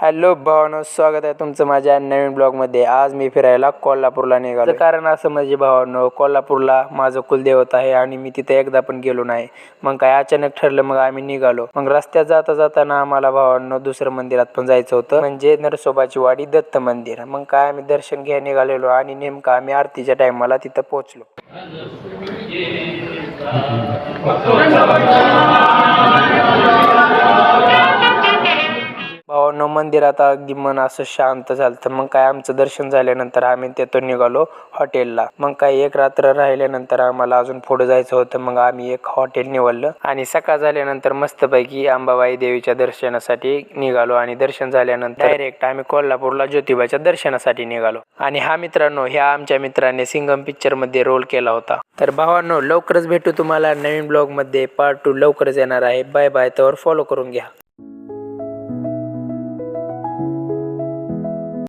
Hello भावानो स्वागत आहे तुमचं माझ्या नवीन ब्लॉगमध्ये. आज मी फिरायला कोल्हापूरला निघालो कारण असं म्हणजे भावानो कोल्हापूरला माझं कुलदेवत आहे आणि मी तिथे एकदा पण गेलो नाही. मग काय अचानक ठरलं मग आम्ही निघालो. मग रस्त्यात जाता जाताना आम्हाला भावांनो दुसरं मंदिरात पण जायचं होतं. म्हणजे नरसोबाची वाडी दत्त मंदिर. मग काय आम्ही दर्शन घ्या निघालेलो आणि नेमकं आम्ही आरतीच्या टायमाला तिथं पोहोचलो. भावांनो मंदिरात अगदी मन असं शांत झालं तर मग काय आमचं दर्शन झाल्यानंतर आम्ही तिथून निघालो हॉटेलला. मग काय एक रात्र राहिल्यानंतर आम्हाला अजून पुढे जायचं होतं मग आम्ही एक हॉटेल निवडलं. आणि सकाळ झाल्यानंतर मस्तपैकी अंबाबाई देवीच्या दर्शनासाठी निघालो आणि दर्शन झाल्यानंतर डायरेक्ट आम्ही कोल्हापूरला ज्योतिबाच्या दर्शनासाठी निघालो. आणि हा मित्रांनो ह्या आमच्या मित्राने सिंगम पिक्चरमध्ये रोल केला होता. तर भावांनो लवकरच भेटू तुम्हाला नवीन ब्लॉगमध्ये. पार्ट टू लवकरच येणार आहे. बाय बाय तर फॉलो करून घ्या.